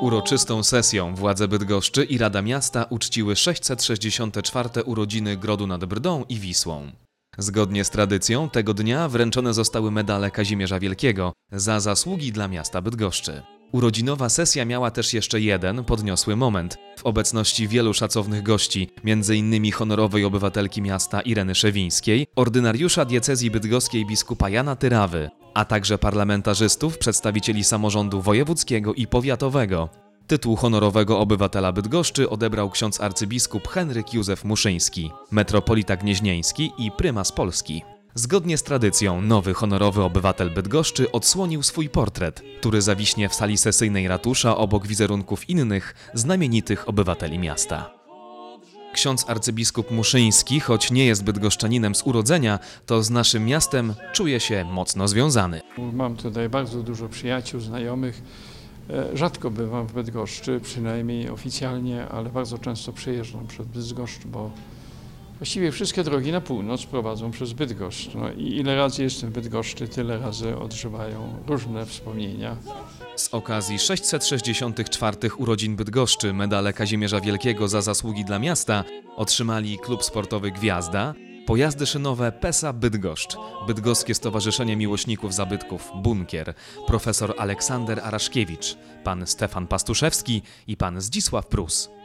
Uroczystą sesją władze Bydgoszczy i Rada Miasta uczciły 664 urodziny Grodu nad Brdą i Wisłą. Zgodnie z tradycją tego dnia wręczone zostały medale Kazimierza Wielkiego za zasługi dla miasta Bydgoszczy. Urodzinowa sesja miała też jeszcze jeden podniosły moment w obecności wielu szacownych gości, m.in. honorowej obywatelki miasta Ireny Szewińskiej, ordynariusza diecezji bydgoskiej biskupa Jana Tyrawy, a także parlamentarzystów, przedstawicieli samorządu wojewódzkiego i powiatowego. Tytuł honorowego obywatela Bydgoszczy odebrał ksiądz arcybiskup Henryk Józef Muszyński, metropolita gnieźnieński i prymas Polski. Zgodnie z tradycją, nowy honorowy obywatel Bydgoszczy odsłonił swój portret, który zawiśnie w sali sesyjnej ratusza obok wizerunków innych, znamienitych obywateli miasta. Ksiądz arcybiskup Muszyński, choć nie jest bydgoszczaninem z urodzenia, to z naszym miastem czuje się mocno związany. Mam tutaj bardzo dużo przyjaciół, znajomych. E, Rzadko bywam w Bydgoszczy, przynajmniej oficjalnie, ale bardzo często przejeżdżam przez Bydgoszcz, bo właściwie wszystkie drogi na północ prowadzą przez Bydgoszcz. No i ile razy jestem w Bydgoszczy, tyle razy odżywają różne wspomnienia. Z okazji 664 urodzin Bydgoszczy medale Kazimierza Wielkiego za zasługi dla miasta otrzymali klub sportowy Gwiazda, pojazdy szynowe PESA Bydgoszcz, Bydgoskie Stowarzyszenie Miłośników Zabytków Bunkier, profesor Aleksander Araszkiewicz, pan Stefan Pastuszewski i pan Zdzisław Prus.